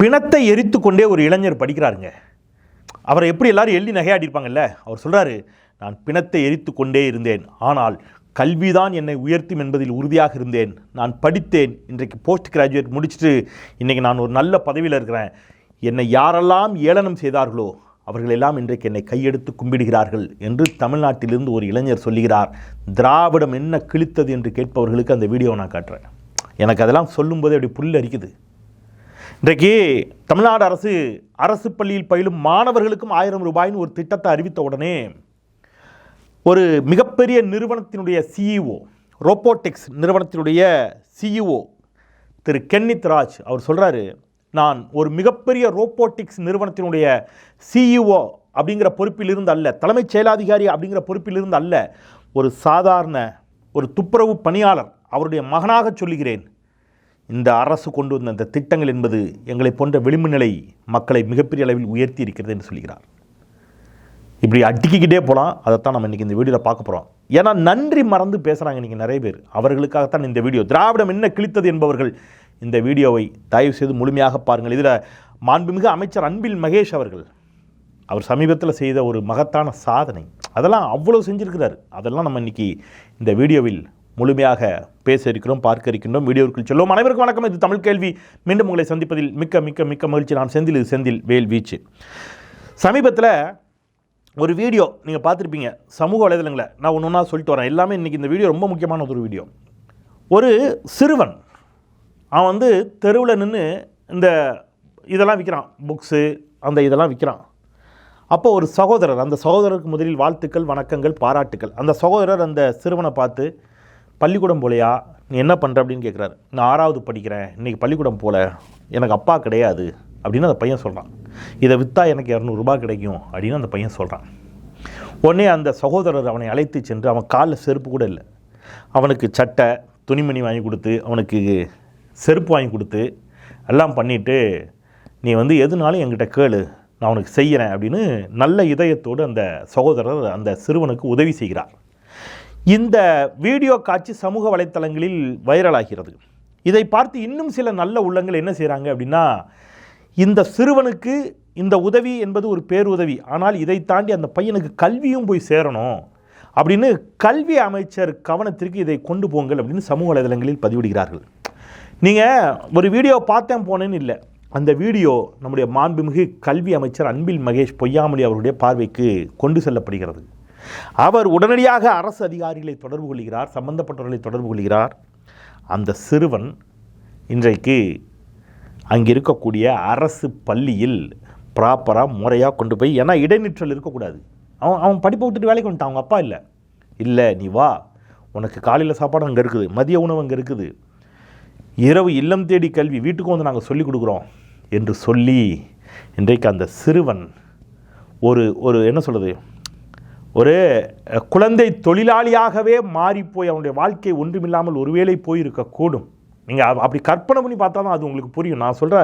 பிணத்தை எரித்து கொண்டே ஒரு இளைஞர் படிக்கிறாருங்க. அவரை எப்படி எல்லாரும் எள்ளி நகையாடிருப்பாங்கல்ல அவர் சொல்கிறாரு நான் பிணத்தை எரித்து கொண்டே இருந்தேன். ஆனால் கல்விதான் என்னை உயர்த்தும் என்பதில் உறுதியாக இருந்தேன். நான் படித்தேன். இன்றைக்கு போஸ்ட் கிராஜுவேட் முடிச்சுட்டு இன்றைக்கி நான் ஒரு நல்ல பதவியில் இருக்கிறேன். என்னை யாரெல்லாம் ஏளனம் செய்தார்களோ அவர்களெல்லாம் இன்றைக்கு என்னை கையெடுத்து கும்பிடுகிறார்கள் என்று தமிழ்நாட்டிலிருந்து ஒரு இளைஞர் சொல்லுகிறார். திராவிடம் என்ன கிழித்தது என்று கேட்பவர்களுக்கு அந்த வீடியோவை நான் காட்டுறேன். எனக்கு அதெல்லாம் சொல்லும்போது அப்படி புல் அரிக்குது இன்றைக்கு தமிழ்நாடு அரசு அரசு பள்ளியில் பயிலும் மாணவர்களுக்கும் ஆயிரம் ரூபாய்னு ஒரு திட்டத்தை அறிவித்த உடனே ஒரு மிகப்பெரிய நிறுவனத்தினுடைய சிஇஓ ரோபோட்டிக்ஸ் நிறுவனத்தினுடைய சிஇஓ திரு கென்னித் ராஜ் அவர் சொல்கிறாரு நான் ஒரு மிகப்பெரிய ரோபோட்டிக்ஸ் நிறுவனத்தினுடைய சிஇஓ அப்படிங்கிற பொறுப்பிலிருந்து அல்ல தலைமைச் செயலாதிகாரி அப்படிங்கிற பொறுப்பிலிருந்து அல்ல ஒரு சாதாரண ஒரு துப்புரவு பணியாளர் அவருடைய மகனாக சொல்லுகிறேன். இந்த அரசு கொண்டு வந்த இந்த திட்டங்கள் என்பது எங்களை போன்ற விளிம்பு நிலை மக்களை மிகப்பெரிய அளவில் உயர்த்தி இருக்கிறது என்று சொல்கிறார். இப்படி அடிக்கிக்கிட்டே போகலாம் அதைத்தான் நம்ம இன்றைக்கி இந்த வீடியோவில் பார்க்க போகிறோம் ஏன்னா நன்றி மறந்து பேசுகிறாங்க இன்றைக்கி நிறைய பேர். அவர்களுக்காகத்தான் இந்த வீடியோ. திராவிடம் என்ன கிழித்தது என்பவர்கள் இந்த வீடியோவை தயவு செய்து முழுமையாக பாருங்கள். இதில் மாண்புமிகு அமைச்சர் அன்பில் மகேஷ் அவர்கள் அவர் சமீபத்தில் செய்த ஒரு மகத்தான சாதனை. அதெல்லாம் அவ்வளோ செஞ்சுருக்கிறார். அதெல்லாம் நம்ம இன்றைக்கி இந்த வீடியோவில் முழுமையாக பேச இருக்கிறோம் பார்க்க இருக்கின்றோம் வீடியோவுக்குள் செல்லும் அனைவருக்கும் வணக்கம். இது தமிழ் கேள்வி. மீண்டும் உங்களை சந்திப்பதில் மிக்க மிக்க மிக்க மகிழ்ச்சி. நான் செந்தில் இது செந்தில் வேல் வீச்சு. சமீபத்தில் ஒரு வீடியோ நீங்கள் பார்த்துருப்பீங்க. சமூக வலைதளங்களை நான் ஒன்று ஒன்றா சொல்லிட்டு வரேன். எல்லாமே இன்றைக்கி இந்த வீடியோ ரொம்ப முக்கியமான ஒரு வீடியோ. ஒரு சிறுவன் அவன் வந்து தெருவில் நின்று இந்த இதெல்லாம் விற்கிறான் புக்ஸு அந்த இதெல்லாம் விற்கிறான் அப்போ ஒரு சகோதரர் அந்த சகோதரருக்கு முதலில் வாழ்த்துக்கள் வணக்கங்கள் பாராட்டுக்கள். அந்த சகோதரர் அந்த சிறுவனை பார்த்து பள்ளிக்கூடம் போலையா? நீ என்ன பண்ணுற அப்படின்னு கேட்குறாரு நான் ஆறாவது படிக்கிறேன். இன்றைக்கி பள்ளிக்கூடம் போல. எனக்கு அப்பா கிடையாது அப்படின்னு அந்த பையன் சொல்கிறான் இதை விற்றா எனக்கு இரநூறுபா கிடைக்கும் அப்படின்னு அந்த பையன் சொல்கிறான் உடனே அந்த சகோதரர் அவனை அழைத்து சென்று அவன் காலில் செருப்பு கூட இல்லை. அவனுக்கு சட்டை துணிமணி வாங்கி கொடுத்து அவனுக்கு செருப்பு வாங்கி கொடுத்து எல்லாம் பண்ணிவிட்டு நீ வந்து எதுனாலும் என்கிட்ட கேளு. நான் உனக்கு செய்கிறேன் அப்படின்னு நல்ல இதயத்தோடு அந்த சகோதரர் அந்த சிறுவனுக்கு உதவி செய்கிறார். இந்த வீடியோ காட்சி சமூக வலைத்தளங்களில் வைரலாகிறது. இதை பார்த்து இன்னும் சில நல்ல உள்ளங்கள் என்ன செய்கிறாங்க அப்படின்னா இந்த சிறுவனுக்கு இந்த உதவி என்பது ஒரு பேருதவி. ஆனால் இதை தாண்டி அந்த பையனுக்கு கல்வியும் போய் சேரணும் அப்படின்னு கல்வி அமைச்சர் கவனத்திற்கு இதை கொண்டு போங்கள் அப்படின்னு சமூக வலைதளங்களில் பதிவிடுகிறார்கள். நீங்கள் ஒரு வீடியோ பார்த்தேன் போனேன்னு இல்லை. அந்த வீடியோ நம்முடைய மாண்புமிகு கல்வி அமைச்சர் அன்பில் மகேஷ் பொய்யாமொழி அவருடைய பார்வைக்கு கொண்டு செல்லப்படுகிறது. அவர் உடனடியாக அரசு அதிகாரிகளை தொடர்பு கொள்கிறார் சம்பந்தப்பட்டவர்களை தொடர்பு கொள்கிறார். அந்த சிறுவன் இன்றைக்கு அங்கே இருக்கக்கூடிய அரசு பள்ளியில் ப்ராப்பராக முறையாக கொண்டு போய் ஏன்னா இடைநிற்றல் இருக்கக்கூடாது. அவன் அவன் படிப்பை விட்டுட்டு வேலைக்கு வந்துட்டான் அவங்க அப்பா இல்லை. இல்லை நீ வா. உனக்கு காலையில் சாப்பாடு அங்கே இருக்குது மதிய உணவு அங்கே இருக்குது. இரவு இல்லம் தேடி கல்வி வீட்டுக்கு வந்து நாங்கள் சொல்லிக் கொடுக்குறோம் என்று சொல்லி இன்றைக்கு அந்த சிறுவன் ஒரு ஒரு என்ன சொல்கிறது ஒரு குழந்தை தொழிலாளியாகவே மாறிப்போய் அவனுடைய வாழ்க்கை ஒன்றுமில்லாமல் ஒருவேளை போயிருக்கக்கூடும். நீங்கள் அப்படி கற்பனை பண்ணி பார்த்தா தான் அது உங்களுக்கு புரியும். நான் சொல்கிற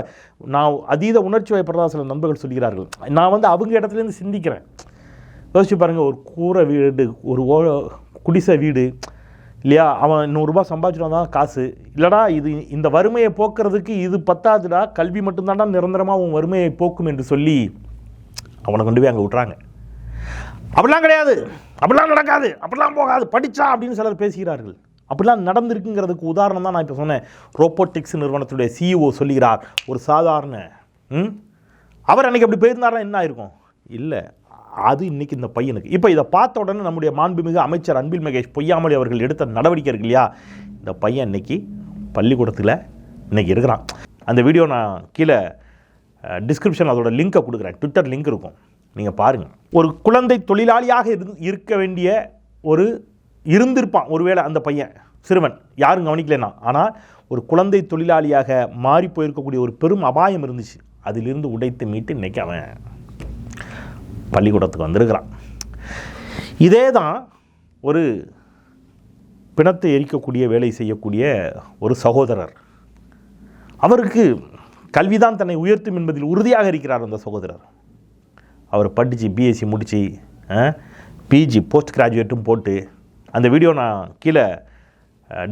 நான் அதீத உணர்ச்சி வயப்படுறதா சில நண்பர்கள் சொல்கிறார்கள். நான் வந்து அவங்க இடத்துலேருந்து சிந்திக்கிறேன். யோசிச்சு பாருங்கள் ஒரு கூரை வீடு ஒரு ஓ குடிசை வீடு இல்லையா? அவன் நூறுரூபா சம்பாதிச்சுட்டு வந்தான் காசு. இல்லைடா இது இந்த வறுமையை போக்குறதுக்கு இது பத்தாதுடா. கல்வி மட்டும்தான்டா நிரந்தரமாக உன் வறுமையை போக்கும் என்று சொல்லி அவனை கொண்டு போய் அங்கே விட்றாங்க அப்படிலாம் கிடையாது. அப்படிலாம் நடக்காது. அப்படிலாம் போகாது. படிச்சா அப்படின்னு சிலர் பேசுகிறார்கள். அப்படிலாம் நடந்திருக்குங்கிறதுக்கு உதாரணம் தான் நான் இப்போ சொன்னேன். ரோபோட்டிக்ஸ் நிறுவனத்துடைய சிஇஓ சொல்லுகிறார். ஒரு சாதாரண ம்? அவர் அன்றைக்கி அப்படி போயிருந்தாரா என்ன ஆயிருக்கும்? இல்லை. அது இன்னைக்கு இந்த பையனுக்கு. இப்போ இதை பார்த்த உடனே நம்முடைய மாண்புமிகு அமைச்சர் அன்பில் மகேஷ் பொய்யாமொழி அவர்கள் எடுத்த நடவடிக்கை இருக்கு இல்லையா? இந்த பையன் இன்னைக்கு பள்ளிக்கூடத்தில் இன்னைக்கு இருக்கிறான். அந்த வீடியோ நான் கீழே டிஸ்கிரிப்ஷன் அதோட லிங்கை கொடுக்குறேன். ட்விட்டர் லிங்க் இருக்கும். நீங்கள் பாருங்கள் ஒரு குழந்தை தொழிலாளியாக இரு இருக்க வேண்டிய ஒரு இருந்திருப்பான். ஒருவேளை அந்த பையன் சிறுவன் யாரும் கவனிக்கலன்னா. ஆனால் ஒரு குழந்தை தொழிலாளியாக மாறி போயிருக்கக்கூடிய ஒரு பெரும் அபாயம் இருந்துச்சு. அதிலிருந்து உடைத்து மீட்டு இன்றைக்கி அவன் பள்ளிக்கூடத்துக்கு வந்திருக்கிறான். இதே தான் ஒரு பிணத்தை எரிக்கக்கூடிய வேலை செய்யக்கூடிய ஒரு சகோதரர். அவருக்கு கல்விதான் தன்னை உயர்த்தும் என்பதில் உறுதியாக இருக்கிறார் அந்த சகோதரர். அவர் படித்து பிஎஸ்சி முடித்து பிஜி போஸ்ட் கிராஜுவேட்டும் போட்டு அந்த வீடியோ நான் கீழே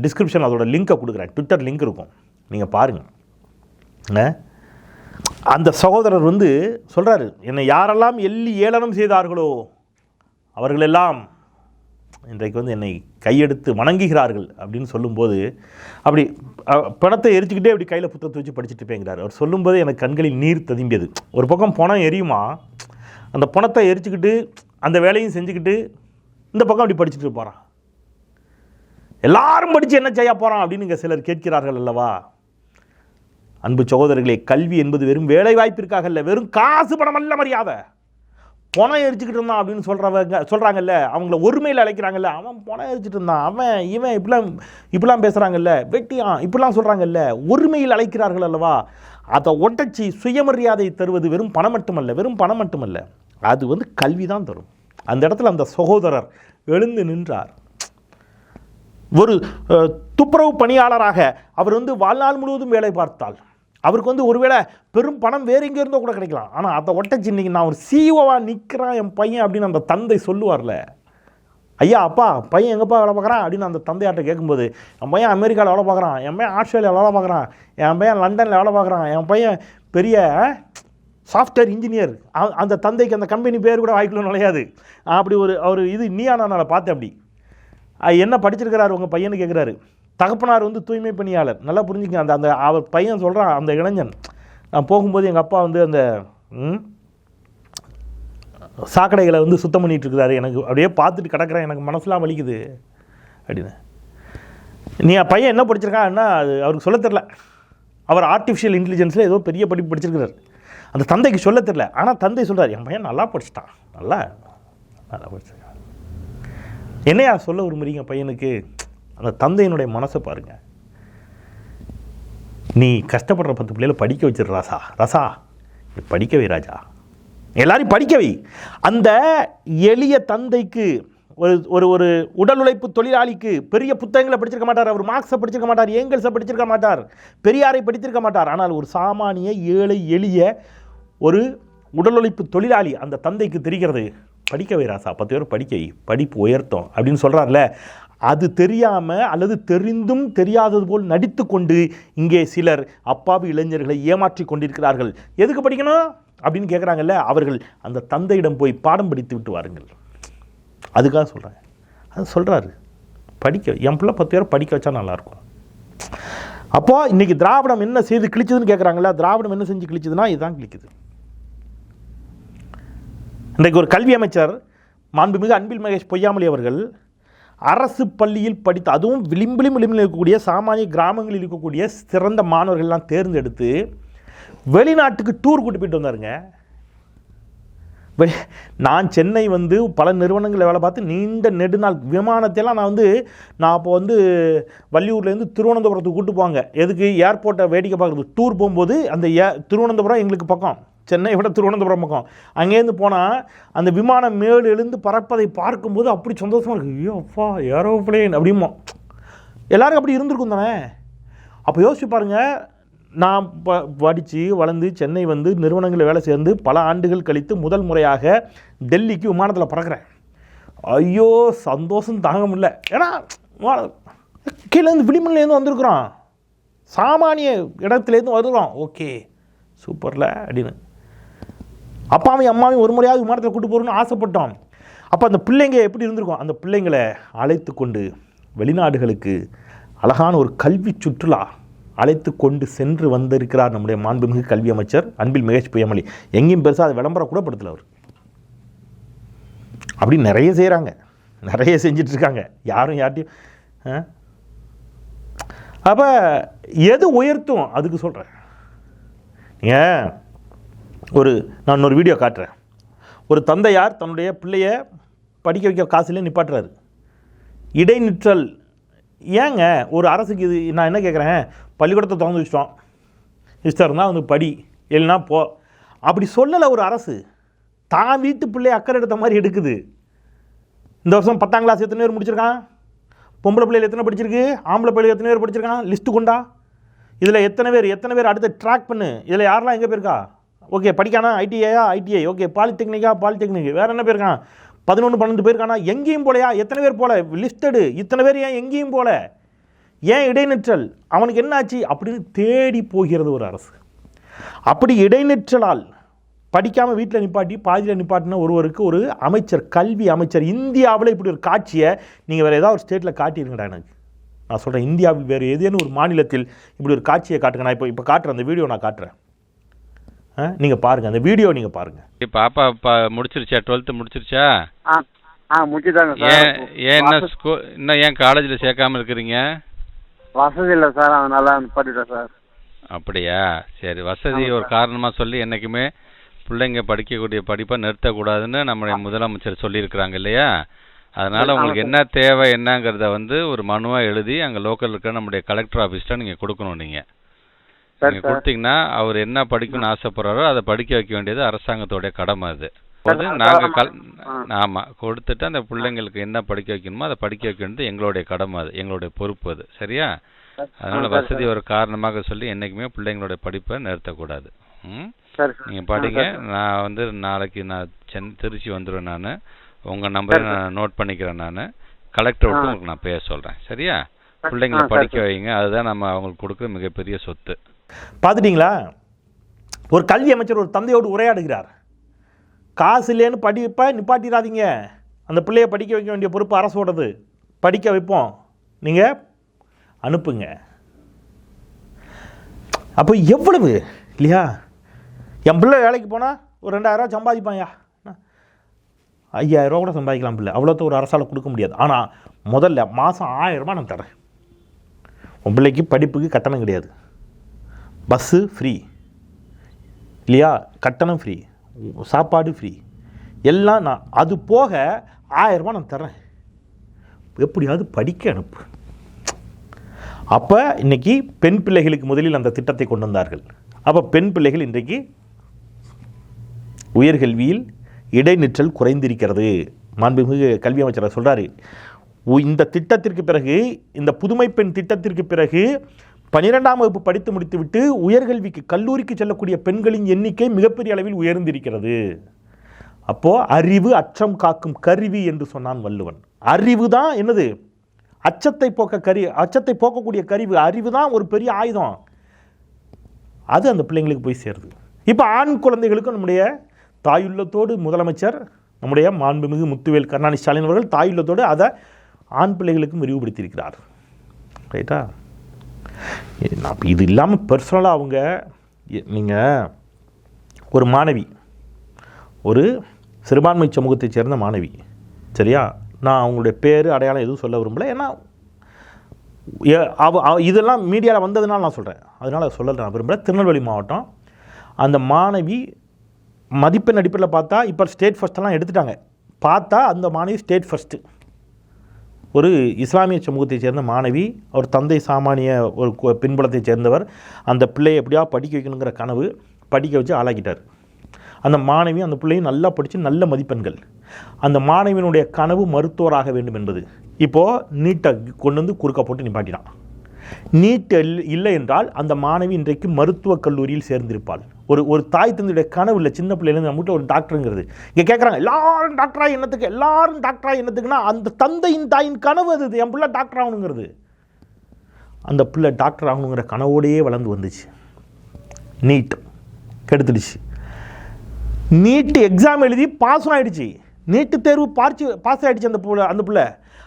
டிஸ்கிரிப்ஷன் அதோட லிங்கை கொடுக்குறேன். ட்விட்டர் லிங்க் இருக்கும். நீங்கள் பாருங்கள் அந்த சகோதரர் வந்து சொல்கிறாரு என்னை யாரெல்லாம் எள்ளி ஏளனம் செய்தார்களோ அவர்களெல்லாம் இன்றைக்கு வந்து என்னை கையெடுத்து வணங்குகிறார்கள் அப்படின்னு சொல்லும்போது அப்படி பணத்தை எரிச்சுக்கிட்டே அப்படி கையில் புத்தகத்தை வச்சு படிச்சுட்டு இருப்பேங்கிறார். அவர் சொல்லும்போது எனக்கு கண்களில் நீர் ததும்பியது. ஒரு பக்கம் பணம் எரியுமா? அந்த பணத்தை எரிச்சுக்கிட்டு அந்த வேலையும் செஞ்சுக்கிட்டு இந்த பக்கம் அப்படி படிச்சுட்டு போகிறான் எல்லாரும் படித்து என்ன செய்ய போகிறான் அப்படின்னு இங்கே சிலர் கேட்கிறார்கள் அல்லவா? அன்பு சகோதரர்களே கல்வி என்பது வெறும் வேலை வாய்ப்பிற்காக இல்லை வெறும் காசு பணம் அல்ல மரியாதை. பணம் எரிச்சுக்கிட்டு இருந்தான் அப்படின்னு சொல்கிறவங்க சொல்கிறாங்கல்ல அவங்கள ஒருமையில் அழைக்கிறாங்கல்ல அவன் பணம் எரிச்சிட்டு இருந்தான் அவன் இவன் இப்படிலாம் இப்படிலாம் பேசுகிறாங்கல்ல வெட்டியான் இப்படிலாம் சொல்கிறாங்கல்ல ஒருமையில் அழைக்கிறார்கள் அல்லவா? அதை ஒட்டச்சி சுயமரியாதை தருவது வெறும் பணம் மட்டுமல்ல வெறும் பணம் மட்டுமல்ல. அது வந்து கல்வி தான் தரும். அந்த இடத்துல அந்த சகோதரர் எழுந்து நின்றார். ஒரு துப்புரவு பணியாளராக அவர் வந்து வாழ்நாள் முழுவதும் வேலை பார்த்தால் அவருக்கு வந்து ஒருவேளை பெரும் பணம் வேறு எங்கே இருந்தோ கூட கிடைக்கலாம். ஆனால் அதை ஒட்டச்சு இன்றைக்கி நான் ஒரு சிஓவாக நிற்கிறான் என் பையன் அப்படின்னு அந்த தந்தை சொல்லுவார்ல. ஐயா அப்பா பையன் எங்கப்பா வேலை பார்க்குறான்? அப்படின்னு அந்த தந்தையாட்ட கேட்கும்போது என் பையன் அமெரிக்காவில் வேலை பார்க்குறான் என் பையன் ஆஸ்திரேலியாவில் வேலை பார்க்குறான் என் பையன் லண்டனில் வேலை பார்க்குறான் என் பையன் பெரிய சாஃப்ட்வேர் இன்ஜினியர் அந்த தந்தைக்கு அந்த கம்பெனி பேர் கூட வாய்க்குள்ள நுழையாது. அப்படி ஒரு அவர் இது நீயா நான் பார்த்தேன் அப்படி என்ன படிச்சிருக்கிறாரு உங்கள் பையனு கேட்குறாரு தகப்பனார் வந்து தூய்மை பணியாளர். நல்லா புரிஞ்சுக்க அந்த அந்த அவர் பையன் சொல்கிறான் அந்த இளைஞன். நான் போகும்போது எங்கள் அப்பா வந்து அந்த சாக்கடைகளை வந்து சுத்தம் பண்ணிட்டு இருக்கிறாரு. எனக்கு அப்படியே பார்த்துட்டு கிடக்கிறேன். எனக்கு மனசுலாம் வலிக்குது. அப்படின்னு. நீ என் பையன் என்ன படிச்சிருக்கான்னா அது அவருக்கு சொல்ல தெரில அவர் ஆர்டிஃபிஷியல் இன்டெலிஜென்ஸில் ஏதோ பெரிய படிப்பு படிச்சிருக்கிறார். அந்த தந்தைக்கு சொல்ல தெரில ஆனால் தந்தை சொல்கிறார் என் பையன் நல்லா படிச்சிட்டான். நல்லா நல்லா படிச்சிருக்கான். என்னையா சொல்ல விரும்புறீங்க பையனுக்கு? அந்த தந்தையினுடைய மனசை பாருங்கள் நீ கஷ்டப்படுற பத்து பிள்ளைகளை படிக்க வச்சிரு ராசா. ரசா நீ படிக்க வை ராஜா. எல்லாரையும் படிக்க வை. அந்த எளிய தந்தைக்கு ஒரு ஒரு ஒரு உடல் உழைப்பு தொழிலாளிக்கு பெரிய புத்தகங்களை படிச்சிருக்க மாட்டார் அவர் மார்க்ஸை படிச்சிருக்க மாட்டார் ஏங்கல்ஸை படிச்சிருக்க மாட்டார் பெரியாரை படித்திருக்க மாட்டார். ஆனால் ஒரு சாமானிய ஏழை எளிய ஒரு உடல் உழைப்பு தொழிலாளி அந்த தந்தைக்கு தெரிகிறது படிக்க வைராசா பத்து பேர் படிக்க படிப்பு உயர்த்தோம் அப்படின்னு சொல்கிறார்ல அது தெரியாமல் அல்லது தெரிந்தும் தெரியாதது போல் நடித்து கொண்டு இங்கே சிலர் அப்பாவி இளைஞர்களை ஏமாற்றி கொண்டிருக்கிறார்கள். எதுக்கு படிக்கணும்? அப்படின்னு கேட்குறாங்கல்ல அவர்கள் அந்த தந்தையிடம் போய் பாடம் படித்து விட்டு வாருங்கள். அதுக்காக சொல்கிறேன் அது சொல்கிறாரு படிக்க என் பிள்ளை பத்து பேர் படிக்க வச்சா நல்லாயிருக்கும். அப்போ இன்றைக்கி திராவிடம் என்ன செய்து கிழிச்சதுன்னு கேட்குறாங்களா திராவிடம் என்ன செஞ்சு கிழிச்சதுன்னா இதுதான் கிழிக்குது. இன்றைக்கு ஒரு கல்வி அமைச்சர் மாண்புமிகு அன்பில் மகேஷ் பொய்யாமொழி அவர்கள் அரசு பள்ளியில் படித்த அதுவும் விளிம்பிலும் விளிம்பில் இருக்கக்கூடிய சாமானிய கிராமங்களில் இருக்கக்கூடிய சிறந்த மாணவர்கள்லாம் தேர்ந்தெடுத்து வெளிநாட்டுக்கு டூர் கூட்டி போயிட்டு வந்தாருங்க. நான் சென்னை வந்து பல நிறுவனங்களில் வேலை பார்த்து நீண்ட நெடுநாள் விமானத்தையெல்லாம் நான் வந்து நான் அப்போ வந்து வள்ளியூர்லேருந்து திருவனந்தபுரத்துக்கு கூப்பிட்டு போவாங்க. எதுக்கு? ஏர்போர்ட்டை வேடிக்கை பார்க்குறது டூர் போகும்போது அந்த ஏ திருவனந்தபுரம் எங்களுக்கு பக்கம். சென்னை விட திருவனந்தபுரம் பக்கம். அங்கேருந்து போனால் அந்த விமானம் மேடு எழுந்து பறப்பதை பார்க்கும்போது அப்படி சந்தோஷமாக இருக்குது ஐயோ அப்பா ஏரோப்ளேன் அப்படிமோ எல்லாரும் அப்படி இருந்திருக்கும் தானே? அப்போ யோசிச்சு பாருங்க. நான் ப படித்து வளர்ந்து சென்னை வந்து நிறுவனங்களில் வேலை சேர்ந்து பல ஆண்டுகள் கழித்து முதல் முறையாக டெல்லிக்கு விமானத்தில் பறக்கிறேன். ஐயோ சந்தோஷம் தாங்க முடியல. ஏன்னா கீழேருந்து விளிம்புலேருந்து வந்திருக்குறோம் சாமானிய இடத்துலேருந்து வருகிறோம் ஓகே சூப்பரில் அப்படின்னு. அப்பாவையும் அம்மாவையும் ஒரு முறையாவது விமானத்தில் கூட்டு போகணும்னு ஆசைப்பட்டோம். அப்போ அந்த பிள்ளைங்க எப்படி இருந்திருக்கும்? அந்த பிள்ளைங்களை அழைத்து கொண்டு வெளிநாடுகளுக்கு அழகான ஒரு கல்வி சுற்றுலா அழைத்து கொண்டு சென்று வந்திருக்கிறார் நம்முடைய மாண்புமிகு கல்வி அமைச்சர் அன்பில் மகேஷ் புயமலி எங்கேயும் பெருசாக அதை விளம்பரம் கூட படுத்தல அவர். அப்படி நிறைய செய்கிறாங்க நிறைய செஞ்சிட்ருக்காங்க யாரும் யார்ட்டையும் அப்போ எது உயர்த்தும்? அதுக்கு சொல்கிறேன் ஏன் ஒரு நான் ஒரு வீடியோ காட்டுறேன். ஒரு தந்தையார் தன்னுடைய பிள்ளைய படிக்க வைக்க காசுலேயே நிப்பாட்டுறாரு. இடைநிற்றல். ஏங்க ஒரு அரசுக்கு இது நான் என்ன கேட்குறேன் பள்ளிக்கூடத்தை திறந்து வச்சிட்டோம். இஷ்டம் இருந்தால் வந்து படி இல்லைன்னா போ. அப்படி சொல்லலை ஒரு அரசு. தான் வீட்டு பிள்ளைய அக்கறை எடுத்த மாதிரி எடுக்குது. இந்த வருஷம் பத்தாம் கிளாஸ் எத்தனை பேர் முடிச்சிருக்கான்? பொம்பளை பிள்ளைகள் எத்தனை படிச்சிருக்கு? ஆம்பளை பிள்ளைகள் எத்தனை பேர் படிச்சிருக்கான்? லிஸ்ட்டு கொண்டா. இதில் எத்தனை பேர் எத்தனை பேர் அடுத்து ட்ராக் பண்ணு. இதில் யாரெல்லாம் எங்கே போயிருக்கா? ஓகே படிக்கானா? ஐடிஐயா ஐடிஐ ஓகே பாலிடெக்னிக்கா? பாலிடெக்னிக். வேறு என்ன போயிருக்கான் பதினொன்று பன்னெண்டு பேருக்கானா எங்கேயும் போலையா? எத்தனை பேர் போல? லிஸ்டடு இத்தனை பேர் ஏன் எங்கேயும் போல? ஏன் இடைநிற்றல்? அவனுக்கு என்னாச்சு? அப்படின்னு தேடி போகிறது ஒரு அரசு. அப்படி இடைநிற்றலால் படிக்காமல் வீட்டில் நிப்பாட்டி பாதியில் நிப்பாட்டின ஒருவருக்கு ஒரு அமைச்சர் கல்வி அமைச்சர் இந்தியாவில் இப்படி ஒரு காட்சியை நீங்கள் வேறு ஏதாவது ஒரு ஸ்டேட்டில் காட்டியிருங்கடா எனக்கு. நான் சொல்கிறேன் இந்தியாவில் வேறு ஏதேனும் ஒரு மாநிலத்தில் இப்படி ஒரு காட்சியை காட்டுங்க. நான் இப்போ இப்போ காட்டுறேன் அந்த வீடியோ நான் காட்டுறேன். நீங்கள் பாருங்கள் அந்த வீடியோ நீங்கள் பாருங்கள் பாப்பா ப முடிச்சிருச்சா? டுவெல்த்து முடிச்சிருச்சா? ஆ ஆ முடிச்சுதாங்க சார். ஏன் ஏன் என்ன ஸ்கூல் இன்னும் ஏன் காலேஜில் சேர்க்காம இருக்கிறீங்க? வசதி இல்லை சார் அதனால நிப்பாட்டிட்டேன் சார். அப்படியா? சரி வசதி ஒரு காரணமாக சொல்லி என்றைக்குமே பிள்ளைங்க படிக்கக்கூடிய படிப்பை நிறுத்தக்கூடாதுன்னு நம்முடைய முதலமைச்சர் சொல்லியிருக்கிறாங்க இல்லையா? அதனால் உங்களுக்கு. என்ன தேவை என்னங்கிறத வந்து ஒரு மனுவாக எழுதி அங்கே லோக்கல் இருக்கிற நம்முடைய கலெக்டர் ஆஃபீஸ்ட்ட நீங்கள் கொடுக்கணும் நீங்கள் நீங்கள் சார். கொடுத்தீங்கன்னா அவர் என்ன படிக்கணும்னு ஆசைப்படுறாரோ அதை படிக்க வைக்க வேண்டியது அரசாங்கத்தோடைய கடமை அது. நாங்கள் கல் ஆ. ஆமாம் கொடுத்துட்டு அந்த பிள்ளைங்களுக்கு என்ன படிக்க வைக்கணுமோ அதை படிக்க வைக்க வேண்டியது எங்களுடைய கடமை அது எங்களுடைய பொறுப்பு அது. சரியா? அதனால் வசதி. ஒரு காரணமாக சொல்லி என்றைக்குமே பிள்ளைங்களுடைய படிப்பை நிறுத்தக்கூடாது. ம்? நீங்கள் படிங்க. நான் வந்து நாளைக்கு நான் சென் திருச்சி வந்துடுவேன் நான். உங்கள் நம்பரை. நான் நோட் பண்ணிக்கிறேன் நான். கலெக்டர் விட்டு. உங்களுக்கு நான் பேச சொல்கிறேன் சரியா? சரி, பிள்ளைங்களை படிக்க. வைங்க. அதுதான் நம்ம அவங்களுக்கு கொடுக்குற மிகப்பெரிய சொத்து. பார்த்துட்டிங்களா? ஒரு கல்வி அமைச்சர் ஒரு தந்தையோடு உரையாடுகிறார். காசு இல்லைன்னு படிப்பை நிப்பாட்டிடாதீங்க. அந்த பிள்ளைய படிக்க வைக்க வேண்டிய பொறுப்பு அரசோடது. படிக்க வைப்போம். நீங்கள் அனுப்புங்க. அப்போ எவ்வளவு? இல்லையா? என் பிள்ளை வேலைக்கு போனால் ஒரு ரெண்டாயிரரூவா சம்பாதிப்பாயா ஐயாயிரரூவா கூட சம்பாதிக்கலாம் பிள்ளை. அவ்வளோத்த ஒரு அரசால் கொடுக்க முடியாது. ஆனால் முதல்ல மாதம் ஆயிரரூபா நான் தரேன் உன் பிள்ளைக்கு படிப்புக்கு கட்டணம் கிடையாது. பஸ்ஸு ஃப்ரீ இல்லையா? கட்டணம் ஃப்ரீ சாப்பாடு ஃப்ரீ எல்லாம் நான் அது போக ஆயிரரூபா நான் தர்றேன். எப்படியாவது படிக்க அனுப்பு. அப்போ இன்றைக்கி பெண் பிள்ளைகளுக்கு முதலில் அந்த திட்டத்தை கொண்டு வந்தார்கள். அப்போ பெண் பிள்ளைகள் இன்றைக்கு உயர்கல்வியில் இடைநிற்றல் குறைந்திருக்கிறது. மாண்புமிகு கல்வி அமைச்சர் சொல்கிறாரு இந்த திட்டத்திற்கு பிறகு இந்த புதுமை பெண் திட்டத்திற்கு பிறகு பன்னிரெண்டாம் வகுப்பு படித்து முடித்துவிட்டு உயர்கல்விக்கு கல்லூரிக்கு செல்லக்கூடிய பெண்களின் எண்ணிக்கை மிகப்பெரிய அளவில் உயர்ந்திருக்கிறது. அப்போது அறிவு அச்சம் காக்கும் கருவி என்று சொன்னான் வள்ளுவன். அறிவு தான் என்னது? அச்சத்தை போக்க கரு அச்சத்தை போக்கக்கூடிய கருவி. அறிவு தான் ஒரு பெரிய ஆயுதம். அது அந்த பிள்ளைங்களுக்கு போய் சேருது. இப்போ ஆண் குழந்தைகளுக்கும் நம்முடைய தாயுள்ளத்தோடு முதலமைச்சர் நம்முடைய மாண்புமிகு முத்துவேல் கருணாநிதி ஸ்டாலின் அவர்கள் தாயுள்ளத்தோடு அதை ஆண் பிள்ளைகளுக்கும் விரிவுபடுத்தியிருக்கிறார். ரைட்டா நான் இது இல்லாமல் பர்சனலாக அவங்க நீங்கள் ஒரு மாணவி ஒரு சிறுபான்மை சமூகத்தைச் சேர்ந்த மாணவி சரியா? நான் அவங்களுடைய பேர் அடையாளம் எதுவும் சொல்ல விரும்பல. ஏன்னா அவ அவ- இதெல்லாம் மீடியாவில் வந்ததுனால நான் சொல்கிறேன் அதனால் சொல்ல நான் விரும்பல. திருநெல்வேலி மாவட்டம் அந்த மாணவி மதிப்பெண் அடிப்படையில் பார்த்தா இப்போ ஸ்டேட் ஃபஸ்ட்டெல்லாம் எடுத்துட்டாங்க. பார்த்தா அந்த மாணவி ஸ்டேட் ஃபஸ்ட்டு ஒரு இஸ்லாமிய சமூகத்தைச் சேர்ந்த மாணவி அவர் தந்தை சாமானிய ஒரு பின்புலத்தைச் சேர்ந்தவர் அந்த பிள்ளையை எப்படியா படிக்க வைக்கணுங்கிற கனவு படிக்க வச்சு ஆளாக்கிட்டார். அந்த மாணவி அந்த பிள்ளையும் நல்லா படித்து நல்ல மதிப்பெண்கள். அந்த மாணவியினுடைய கனவு மருத்துவராக வேண்டும் என்பது. இப்போது நீட்டை கொண்டு வந்து குறுக்க போட்டு நிப்பாட்டினான். நீட் இல்- இல்லை என்றால் அந்த மாணவி இன்றைக்கு மருத்துவக் கல்லூரியில் சேர்ந்திருப்பாள். ஒரு ஒரு தாய் தந்தையுடைய கனவு இல்லை சின்ன பிள்ளைலேருந்து நம்ம வீட்டில் ஒரு டாக்டருங்கிறது இங்கே கேட்குறாங்க எல்லாரும் டாக்டராக என்னத்துக்கு எல்லாரும் டாக்டராக என்னத்துக்குன்னா அந்த தந்தையின் தாயின் கனவு அது என் பிள்ளை டாக்டர் ஆகணுங்கிறது. அந்த பிள்ளை டாக்டர் ஆகணுங்கிற கனவோடையே வளர்ந்து வந்துச்சு. நீட் கெடுத்துடுச்சு. நீட் எக்ஸாம் எழுதி பாஸும் ஆகிடுச்சு நீட்டு தேர்வு பார்த்து பாஸ் ஆகிடுச்சு அந்த பிள்ளை அந்த பிள்ளை.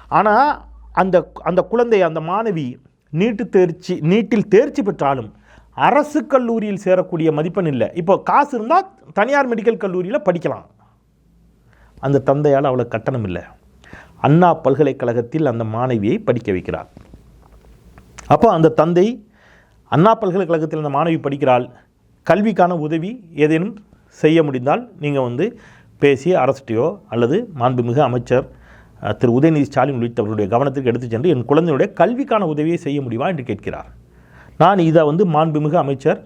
ஆனால் அந்த அந்த குழந்தை அந்த மாணவி நீட்டு தேர்ச்சி நீட்டில் தேர்ச்சி பெற்றாலும் அரசு கல்லூரியில் சேரக்கூடிய மதிப்பெண் இல்லை. இப்போ காசு இருந்தால் தனியார் மெடிக்கல் கல்லூரியில் படிக்கலாம். அந்த தந்தையால் அவ்வளோ கட்டணம் இல்லை. அண்ணா பல்கலைக்கழகத்தில் அந்த மாணவியை படிக்க வைக்கிறார். அப்போ அந்த தந்தை அண்ணா பல்கலைக்கழகத்தில் அந்த மாணவி படிக்கிறாள். கல்விக்கான உதவி ஏதேனும் செய்ய முடிந்தால் நீங்கள் வந்து பேசி அரசுட்டையோ அல்லது மாண்புமிகு அமைச்சர் திரு உதயநிதி ஸ்டாலின் உள்ளிட்டவர்களுடைய கவனத்திற்கு எடுத்துச் சென்று என் குழந்தையுடைய கல்விக்கான உதவியை செய்ய முடியுமா என்று கேட்கிறார். நான் இதை வந்து மாண்புமிகு அமைச்சர்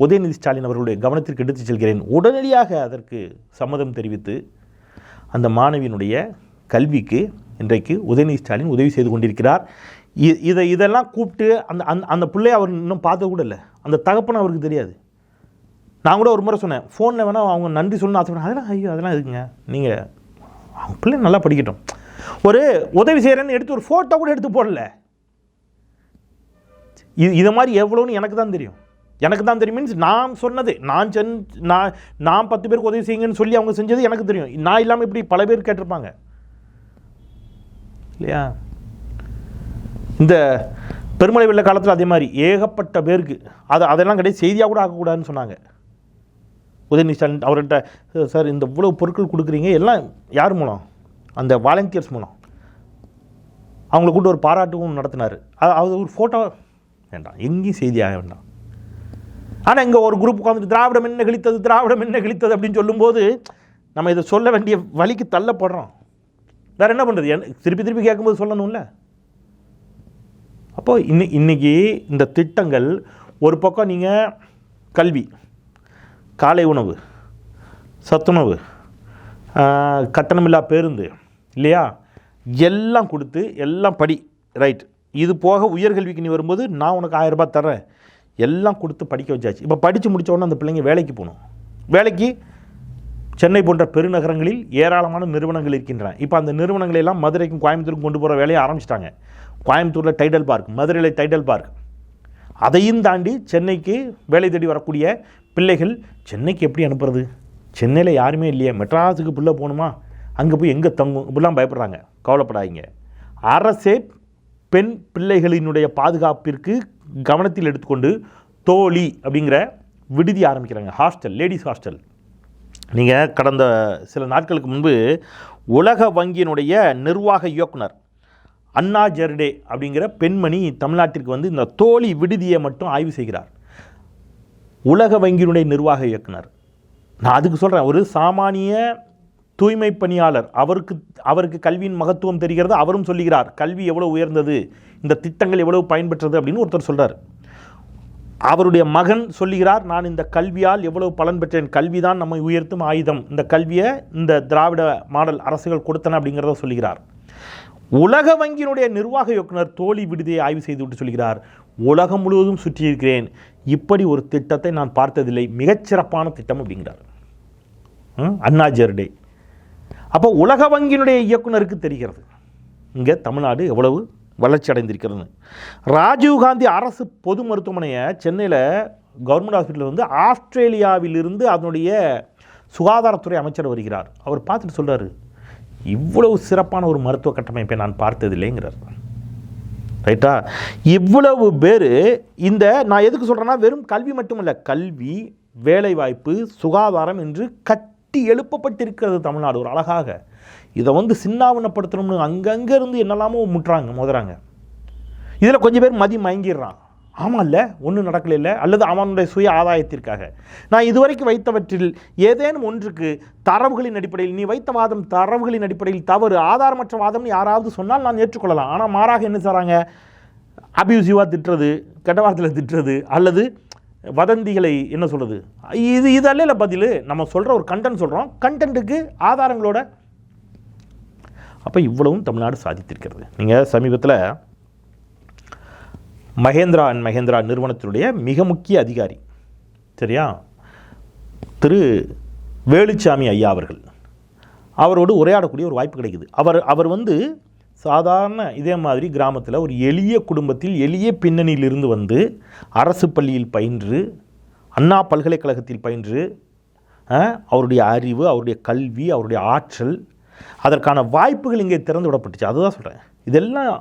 உதயநிதி ஸ்டாலின் அவர்களுடைய கவனத்திற்கு எடுத்துச் செல்கிறேன். உடனடியாக அதற்கு சம்மதம் தெரிவித்து அந்த மாணவியினுடைய கல்விக்கு இன்றைக்கு உதயநிதி ஸ்டாலின் உதவி செய்து கொண்டிருக்கிறார். இ- இதை இதெல்லாம் கூப்பிட்டு அந்த அந்த அந்த பிள்ளைய அவர் இன்னும் பார்த்தது கூட இல்லை. அந்த தகப்பனை அவருக்கு தெரியாது. நான் கூட ஒரு முறை சொன்னேன் ஃபோனில் வேணால் அவங்க நன்றி சொல்லணும் ஆசைப்படுறேன் அதெல்லாம் ஐயோ அதெல்லாம் இருக்குங்க நீங்கள் அவங்க பிள்ளை நல்லா படிக்கட்டும். ஒரு உதவி செய்கிறேன்னு எடுத்து ஒரு ஃபோட்டோ கூட எடுத்து போடல. இது இதை மாதிரி எவ்வளோன்னு எனக்கு தான் தெரியும். எனக்கு தான் தெரியும் மீன்ஸ் நான் சொன்னது நான் சென் நான் நான் பத்து பேருக்கு உதவி செய்யுங்கன்னு சொல்லி அவங்க செஞ்சது எனக்கு தெரியும். நான் இல்லாமல் இப்படி பல பேர் கேட்டிருப்பாங்க. இல்லையா? இந்த பெருமழை வெள்ள காலத்தில் அதே மாதிரி ஏகப்பட்ட பேருக்கு அது அதெல்லாம் கிடையாது செய்தியாக கூட ஆக்கக்கூடாதுன்னு சொன்னாங்க. உதயநிதி ஸ்டாலின் அவர்கிட்ட சார் இந்த இவ்வளோ பொருட்கள் கொடுக்குறீங்க எல்லாம் யார் மூலம்? அந்த வாலண்டியர்ஸ் மூலம். அவங்கள கூட்டு ஒரு பாராட்டுவும் நடத்தினார். அது ஒரு ஃபோட்டோ வேண்டாம். எங்கேயும் செய்தியாக வேண்டாம். ஆனால் இங்கே ஒரு குரூப் உட்காந்துட்டு திராவிடம் என்ன கிழித்தது திராவிடம் என்ன கிழித்தது அப்படின்னு சொல்லும்போது நம்ம இதை சொல்ல வேண்டிய வழிக்கு தள்ளப்படுறோம். வேற என்ன பண்ணுறது திருப்பி திருப்பி கேட்கும்போது சொல்லணும்ல. அப்போது இன்னை இன்னைக்கு இந்த திட்டங்கள் ஒரு பக்கம் நீங்கள் கல்வி காலை உணவு சத்துணவு கட்டணமில்லா பேருந்து இல்லையா? எல்லாம் கொடுத்து எல்லாம் படி. ரைட் இது போக உயர்கல்விக்கு நீ வரும்போது நான் உனக்கு ஆயிரம் ரூபாய் தரேன் எல்லாம் கொடுத்து படிக்க வச்சாச்சு. இப்போ படித்து முடிச்ச உடனே அந்த பிள்ளைங்க வேலைக்கு போகணும். வேலைக்கு சென்னை போன்ற பெருநகரங்களில் ஏராளமான நிறுவனங்கள் இருக்கின்றன. இப்போ அந்த நிறுவனங்களை எல்லாம் மதுரைக்கும் கோயம்புத்தூருக்கும் கொண்டு போகிற வேலையை ஆரம்பிச்சிட்டாங்க. கோயம்புத்தூரில் டைடல் பார்க் மதுரையில் டைடல் பார்க் அதையும் தாண்டி சென்னைக்கு வேலை தேடி வரக்கூடிய பிள்ளைகள் சென்னைக்கு எப்படி அனுப்புறது? சென்னையில் யாருமே இல்லையே. மெட்ராஸுக்கு பிள்ளை போகணுமா? அங்கே போய் எங்கே தங்கும்? இப்படிலாம் பயப்படுறாங்க. கவலைப்படாதீங்க. அரசே பெண் பிள்ளைகளினுடைய பாதுகாப்பிற்கு கவனத்தில் எடுத்துக்கொண்டு தோழி அப்படிங்கிற விடுதி ஆரம்பிக்கிறாங்க. Hostel ladies hostel. நீங்கள் கடந்த சில நாட்களுக்கு முன்பு உலக வங்கியினுடைய நிர்வாக இயக்குனர் அண்ணா ஜெர்டே அப்படிங்கிற பெண்மணி தமிழ்நாட்டிற்கு வந்து இந்த தோழி விடுதியை மட்டும் ஆய்வு செய்கிறார். உலக வங்கியினுடைய நிர்வாக இயக்குனர். நான் அதுக்கு சொல்கிறேன் ஒரு சாமானிய தூய்மை பணியாளர். அவருக்கு அவருக்கு கல்வியின் மகத்துவம் தெரிகிறது அவரும் சொல்லுகிறார் கல்வி எவ்வளோ உயர்ந்தது? இந்த திட்டங்கள் எவ்வளவு பயன்பெற்றது? அப்படின்னு ஒருத்தர் சொல்கிறார் அவருடைய மகன் சொல்லுகிறார் நான் இந்த கல்வியால் எவ்வளவு பலன் பெற்றேன். கல்வி தான் நம்மை உயர்த்தும் ஆயுதம். இந்த கல்வியை இந்த திராவிட மாடல் அரசுகள் கொடுத்தன அப்படிங்கிறத சொல்லுகிறார். உலக வங்கியினுடைய நிர்வாக இயக்குனர் தோழி விடுதியை ஆய்வு செய்துவிட்டு சொல்கிறார் உலகம் முழுவதும் சுற்றியிருக்கிறேன். இப்படி ஒரு திட்டத்தை நான் பார்த்ததில்லை. மிகச்சிறப்பான திட்டம் அப்படிங்கிறார். அண்ணா ஜெர்டே அப்போ உலக வங்கியினுடைய இயக்குனருக்கு தெரிகிறது. இங்கே தமிழ்நாடு எவ்வளவு வளர்ச்சி அடைந்திருக்கிறது ராஜீவ்காந்தி அரசு பொது மருத்துவமனையை சென்னையில் கவர்மெண்ட் ஹாஸ்பிட்டலில் வந்து ஆஸ்திரேலியாவிலிருந்து அதனுடைய சுகாதாரத்துறை அமைச்சர் வருகிறார். அவர் பார்த்துட்டு சொல்கிறார் இவ்வளவு சிறப்பான ஒரு மருத்துவ கட்டமைப்பை நான் பார்த்ததில்லைங்கிறார். ரைட்டா? இவ்வளவு பேர் இந்த நான் எதுக்கு சொல்கிறேன்னா வெறும் கல்வி மட்டுமல்ல கல்வி வேலைவாய்ப்பு சுகாதாரம் என்று கட்டி எழுப்பப்பட்டிருக்கிறது தமிழ்நாடு ஒரு அழகாக. இதை வந்து சின்னாவனப்படுத்தணும்னு அங்கங்கே இருந்து என்னெல்லாமோ முட்டுறாங்க முதறாங்க. இதில் கொஞ்சம் பேர் மதி மயங்கிடுறான். ஆமாம் இல்லை ஒன்றும் நடக்கல இல்லை அல்லது அவனுடைய சுய ஆதாயத்திற்காக. நான் இதுவரைக்கும் வைத்தவற்றில் ஏதேனும் ஒன்றுக்கு தரவுகளின் அடிப்படையில் நீ வைத்த வாதம் தரவுகளின் அடிப்படையில் தவறு ஆதாரமற்ற வாதம்னு யாராவது சொன்னால் நான் ஏற்றுக்கொள்ளலாம். ஆனால் மாறாக என்ன செய்கிறாங்க அபியூசிவாக திட்டுறது கெட்ட வார்த்தையில் திட்டுறது அல்லது வதந்திகளை என்ன சொல்கிறது இது இது அல்ல பதில் நம்ம சொல்கிற ஒரு கண்டென்ட் சொல்கிறோம் கண்டென்ட்டுக்கு ஆதாரங்களோட அப்போ இவ்வளவும் தமிழ்நாடு சாதித்திருக்கிறது. நீங்கள் சமீபத்தில் மகேந்திரா அண்ட் மகேந்திரா நிறுவனத்தினுடைய மிக முக்கிய அதிகாரி சரியா? திரு வேலுச்சாமி ஐயா அவர்கள். அவரோடு உரையாடக்கூடிய ஒரு வாய்ப்பு கிடைக்குது. அவர் அவர் வந்து சாதாரண இதே மாதிரி கிராமத்தில் ஒரு எளிய குடும்பத்தில் எளிய பின்னணியிலிருந்து வந்து அரசு பள்ளியில் பயின்று அண்ணா பல்கலைக்கழகத்தில் பயின்று அவருடைய அறிவு அவருடைய கல்வி அவருடைய ஆற்றல் அதற்கான வாய்ப்புகள் இங்கே திறந்து விடப்பட்டுச்சு. அதுதான் சொல்கிறேன் இதெல்லாம்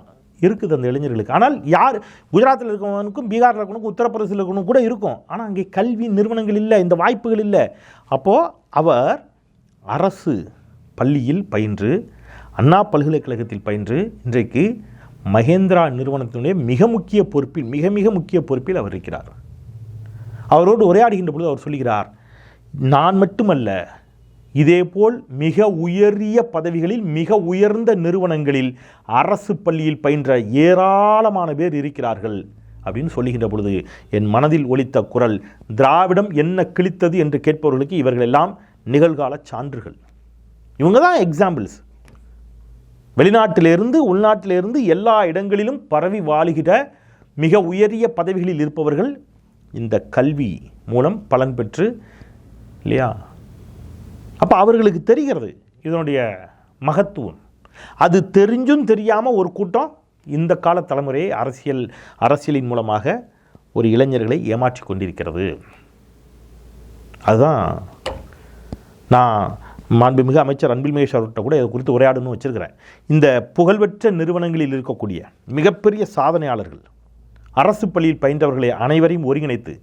இருக்குது அந்த இளைஞர்களுக்கு. ஆனால் யார் குஜராத்தில் இருக்கிறவனுக்கும் பீகாரில் இருக்கவனுக்கும் உத்தரப்பிரதேசத்தில் இருக்கணும் கூட இருக்கும். ஆனால் அங்கே கல்வி நிறுவனங்கள் இல்லை இந்த வாய்ப்புகள் இல்லை. அப்போது அவர் அரசு பள்ளியில் பயின்று அண்ணா பல்கலைக்கழகத்தில் பயின்று இன்றைக்கு மகேந்திரா நிறுவனத்தினுடைய மிக முக்கிய பொறுப்பில் மிக மிக முக்கிய பொறுப்பில் அவர் இருக்கிறார். அவரோடு உரையாடுகின்ற பொழுது அவர் சொல்கிறார் நான் மட்டுமல்ல இதேபோல் மிக உயரிய பதவிகளில் மிக உயர்ந்த நிறுவனங்களில் அரசு பள்ளியில் பயின்ற ஏராளமான பேர் இருக்கிறார்கள் அப்படின்னு சொல்லுகின்ற பொழுது என் மனதில் ஒலித்த குரல் திராவிடம் என்ன கிழித்தது? என்று கேட்பவர்களுக்கு இவர்கள் எல்லாம் நிகழ்கால சான்றுகள். இவங்க தான் எக்ஸாம்பிள்ஸ் வெளிநாட்டிலிருந்து உள்நாட்டிலிருந்து எல்லா இடங்களிலும் பரவி வாழுகிற மிக உயரிய பதவிகளில் இருப்பவர்கள் இந்த கல்வி மூலம் பலன் பெற்று இல்லையா? அப்போ அவர்களுக்கு தெரிகிறது இதனுடைய மகத்துவம். அது தெரிஞ்சும் தெரியாமல் ஒரு கூட்டம் இந்த கால தலைமுறையை அரசியல் அரசியலின் மூலமாக ஒரு இளைஞர்களை ஏமாற்றி கொண்டிருக்கிறது. அதுதான் நான் மாண்புமிகு அமைச்சர் அன்பில் மகேஷ் அவர்கிட்ட கூட இதை குறித்து உரையாடணும்னு வச்சிருக்கிறேன் இந்த புகழ்பெற்ற நிறுவனங்களில் இருக்கக்கூடிய மிகப்பெரிய சாதனையாளர்கள் அரசு பள்ளியில் பயின்றவர்களை அனைவரையும் ஒருங்கிணைத்து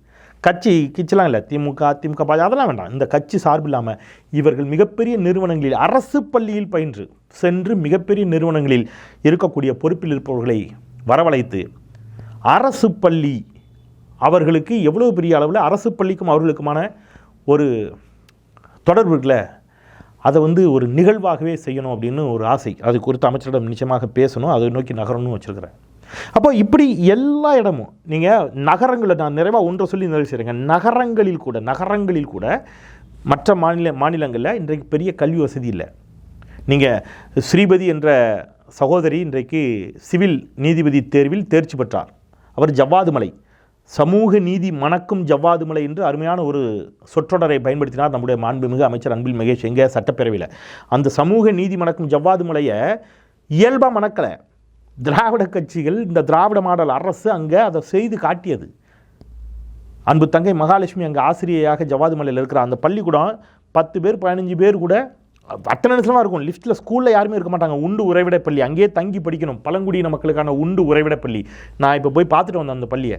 கட்சி கிச்சலாம் இல்லை திமுக அதிமுக பாஜக அதெல்லாம் வேண்டாம். இந்த கட்சி சார்பு இல்லாமல் இவர்கள் மிகப்பெரிய நிறுவனங்களில் அரசு பள்ளியில் பயின்று சென்று மிகப்பெரிய நிறுவனங்களில் இருக்கக்கூடிய பொறுப்பில் இருப்பவர்களை வரவழைத்து அரசு பள்ளி அவர்களுக்கு எவ்வளோ பெரிய அளவில் அரசு பள்ளிக்கும் அவர்களுக்குமான ஒரு தொடர்பு இருக்குல்ல அதை வந்து ஒரு நிகழ்வாகவே செய்யணும் அப்படின்னு ஒரு ஆசை. அது குறித்து அமைச்சரிடம் நிச்சயமாக பேசணும் அதை நோக்கி நகரணும்னு வச்சுருக்கிறேன். அப்போ இப்படி எல்லா இடமும் நீங்கள் நகரங்களில் நான் நிறைவாக ஒன்றை சொல்லி நிறைவு செய்கிறேங்க நகரங்களில் கூட நகரங்களில் கூட மற்ற மாநில மாநிலங்களில் இன்றைக்கு பெரிய கல்வி வசதி இல்லை. நீங்கள் ஸ்ரீபதி என்ற சகோதரி இன்றைக்கு சிவில் நீதிபதி தேர்வில் தேர்ச்சி பெற்றார். அவர் ஜவ்வாது மலை. சமூக நீதி மணக்கும் ஜவ்வாது மலை என்று அருமையான ஒரு சொற்றொடரை பயன்படுத்தினார் நம்முடைய மாண்புமிகு அமைச்சர் அன்பில் மகேஷ் எங்கே? சட்டப்பேரவையில். அந்த சமூக நீதி மணக்கும் ஜவ்வாது மலையை இயல்பாக மணக்கலை. திராவிட கட்சிகள் இந்த திராவிட மாடல் அரசு அங்கே அதை செய்து காட்டியது. அன்பு தங்கை மகாலட்சுமி அங்கே ஆசிரியையாக ஜவாது மலையில் இருக்கிற அந்த பள்ளிக்கூடம் பத்து பேர் பதினஞ்சு பேர் கூட அட்டனன்ஸ்லாம் இருக்கும். லிஃப்ட்டில் ஸ்கூலில் யாருமே இருக்க மாட்டாங்க. உண்டு உறைவிட பள்ளி அங்கேயே தங்கி படிக்கணும். பழங்குடியின மக்களுக்கான உண்டு உறைவிட பள்ளி நான் இப்போ போய் பார்த்துட்டு வந்தேன் அந்த பள்ளியை.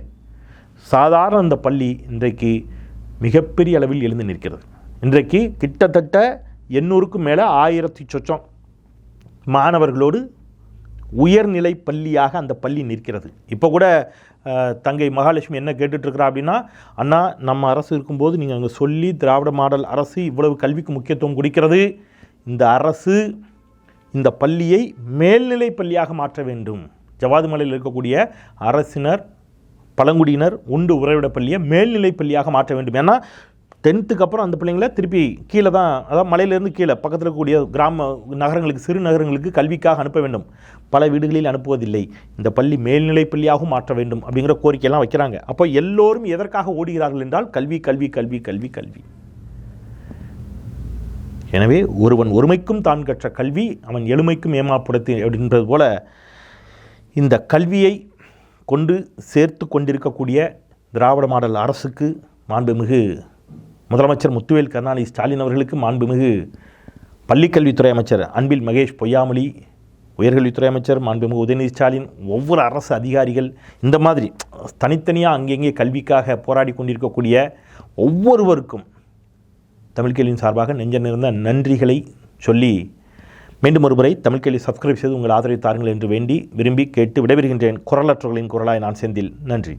சாதாரண அந்த பள்ளி இன்றைக்கு மிகப்பெரிய அளவில் எழுந்து நிற்கிறது. இன்றைக்கு கிட்டத்தட்ட எண்ணூறுக்கும் மேலே ஆயிரத்தி சொச்சம் மாணவர்களோடு உயர்நிலை பள்ளியாக அந்த பள்ளி நிற்கிறது. இப்போ கூட தங்கை மகாலட்சுமி என்ன கேட்டுட்ருக்குறா அப்படின்னா அண்ணா நம்ம அரசு இருக்கும்போது நீங்கள் அங்கே சொல்லி திராவிட மாடல் அரசு இவ்வளவு கல்விக்கு முக்கியத்துவம் கொடுக்கிறது. இந்த அரசு இந்த பள்ளியை மேல்நிலை பள்ளியாக மாற்ற வேண்டும். ஜவாது மலையில் இருக்கக்கூடிய அரசினர் பழங்குடியினர் உண்டு உறைவிட பள்ளியை மேல்நிலை பள்ளியாக மாற்ற வேண்டும். ஏன்னா டென்த்துக்கு அப்புறம் அந்த பிள்ளைங்கள திருப்பி கீழே தான் அதாவது மலையிலேருந்து கீழே பக்கத்தில் இருக்கக்கூடிய கிராம நகரங்களுக்கு சிறு நகரங்களுக்கு கல்விக்காக அனுப்ப வேண்டும். பல வீடுகளில் அனுப்புவதில்லை. இந்த பள்ளி மேல்நிலை பள்ளியாகவும் மாற்ற வேண்டும் அப்படிங்கிற கோரிக்கையெல்லாம் வைக்கிறாங்க. அப்போ எல்லோரும் எதற்காக ஓடுகிறார்கள் என்றால் கல்வி கல்வி கல்வி கல்வி கல்வி. எனவே ஒருவன் ஒருமைக்கும் தான் கற்ற கல்வி அவன் எளிமைக்கும் ஏமாப்புடத்து அப்படின்றது போல இந்த கல்வியை கொண்டு சேர்த்து கொண்டிருக்கக்கூடிய திராவிட மாடல் அரசுக்கு மாண்புமிகு முதலமைச்சர் முத்துவேல் கருணாநிதி ஸ்டாலின் அவர்களுக்கு மாண்புமிகு பள்ளிக்கல்வித்துறை அமைச்சர் அன்பில் மகேஷ் பொய்யாமொழி உயர்கல்வித்துறை அமைச்சர் மாண்புமிகு உதயநிதி ஸ்டாலின் ஒவ்வொரு அரசு அதிகாரிகள் இந்த மாதிரி தனித்தனியாக அங்கங்கே கல்விக்காக போராடி கொண்டிருக்கக்கூடிய ஒவ்வொருவருக்கும் தமிழ்கல்வியின் சார்பாக நெஞ்ச நிறைந்த நன்றிகளை சொல்லி மீண்டும் ஒருமுறை தமிழ்கேள்வி சப்ஸ்கிரைப் செய்து உங்கள் ஆதரவை தாருங்கள் என்று வேண்டி விரும்பி கேட்டு விடைபெறுகின்றேன். குரலற்றவர்களின் குரலாய் நான் செந்தில். நன்றி.